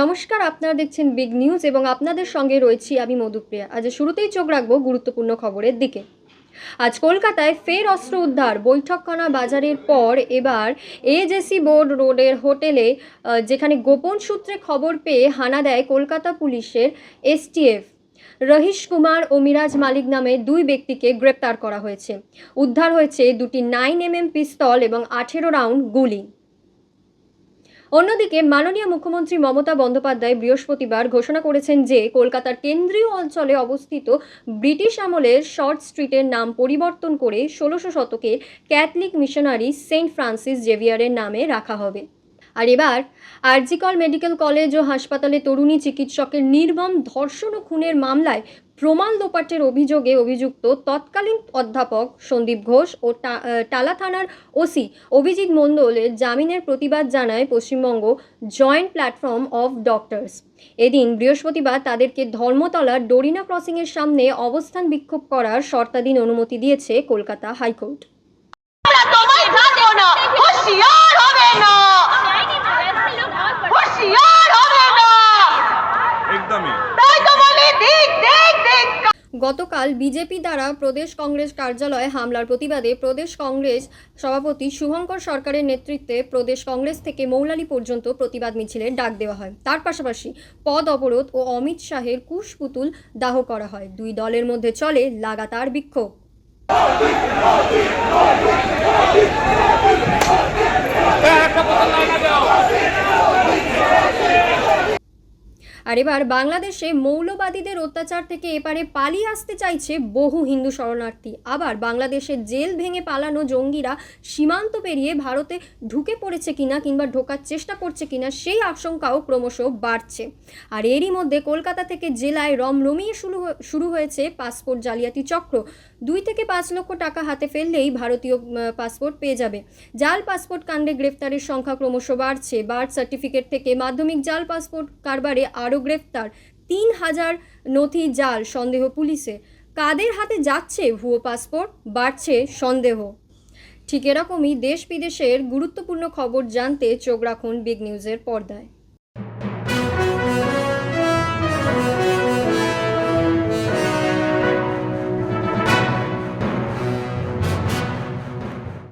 নমস্কার, আপনারা দেখছেন বিগ নিউজ এবং আপনাদের সঙ্গে রয়েছি আমি মধুপ্রিয়া। আজ শুরুতেই চোখ রাখব গুরুত্বপূর্ণ খবরের দিকে। আজ কলকাতায় ফের অস্ত্র উদ্ধার। বৈঠকখানা বাজারের পর এবার এজেসি বোর্ড রোডের হোটেলে যেখানে গোপন সূত্রে খবর পেয়ে হানা দেয় কলকাতা পুলিশের এসটিএফ। রহিশ কুমার ও মিরাজ মালিক নামে দুই ব্যক্তিকে গ্রেপ্তার করা হয়েছে। উদ্ধার হয়েছে দুটি নাইন এমএম পিস্তল এবং আঠেরো রাউন্ড গুলি। অন্যদিকে মাননীয় মুখ্যমন্ত্রী মমতা বন্দ্যোপাধ্যায় বৃহস্পতিবার ঘোষণা করেছেন যে কলকাতার কেন্দ্রীয় অঞ্চলে অবস্থিত ব্রিটিশ আমলের শর্ট স্ট্রিটের নাম পরিবর্তন করে ষোলোশো শতকের ক্যাথলিক মিশনারি সেন্ট ফ্রান্সিস জেভিয়ারের নামে রাখা হবে। আর এবার আরজিকল মেডিকেল কলেজ ও হাসপাতালে তরুণী চিকিৎসকের নির্মম ধর্ষণ ও খুনের মামলায় প্রমাণ লোপাটের অভিযোগে অভিযুক্ত তৎকালীন অধ্যাপক সন্দীপ ঘোষ ও টালা থানার ওসি অভিজিৎ মণ্ডলের জামিনের প্রতিবাদ জানায় Paschimbanga joint platform of doctors. এদিন বৃহস্পতিবার তাদেরকে ধর্মতলার ডোরিনা ক্রসিংয়ের সামনে অবস্থান বিক্ষোভ করার শর্তাধীন অনুমতি দিয়েছে কলকাতা হাইকোর্ট। গতকাল বিজেপি দ্বারা প্রদেশ কংগ্রেস কার্যালয়ে হামলার প্রতিবাদে প্রদেশ কংগ্রেস সভাপতি শুভঙ্কর সরকারের নেতৃত্বে প্রদেশ কংগ্রেস থেকে মৌলালি পর্যন্ত প্রতিবাদ মিছিলের ডাক দেওয়া হয়। তার পাশাপাশি পদ অবরোধ ও অমিত শাহের কুশপুতুল দাহ করা হয়। দুই দলের মধ্যে চলে লাগাতার বিক্ষোভ। আর এবার বাংলাদেশে মৌলবাদীদের অত্যাচার থেকে এপারে পালিয়ে আসতে চাইছে বহু হিন্দু শরণার্থী। আবার বাংলাদেশের জেল ভেঙে পালানো জঙ্গিরা সীমান্ত পেরিয়ে ভারতে ঢুকে পড়েছে কিনা কিংবা ঢোকার চেষ্টা করছে কিনা সেই আশঙ্কাও ক্রমশ বাড়ছে। আর এরই মধ্যে কলকাতা থেকে জেলায় রমরমিয়ে শুরু শুরু হয়েছে পাসপোর্ট জালিয়াতি চক্র। দুই থেকে পাঁচ লক্ষ টাকা হাতে ফেললেই ভারতীয় পাসপোর্ট পেয়ে যাবে। জাল পাসপোর্ট কাণ্ডে গ্রেফতারের সংখ্যা ক্রমশ বাড়ছে। বার্থ সার্টিফিকেট থেকে মাধ্যমিক জাল পাসপোর্ট কারবারে আরও গ্রেফতার। তিন হাজার নথি জাল সন্দেহ পুলিশে। কাদের হাতে যাচ্ছে ভুয়ো পাসপোর্ট? বাড়ছে সন্দেহ। ঠিক এরকমই দেশ বিদেশের গুরুত্বপূর্ণ খবর জানতে চোখ রাখুন বিগ নিউজের পর্দায়।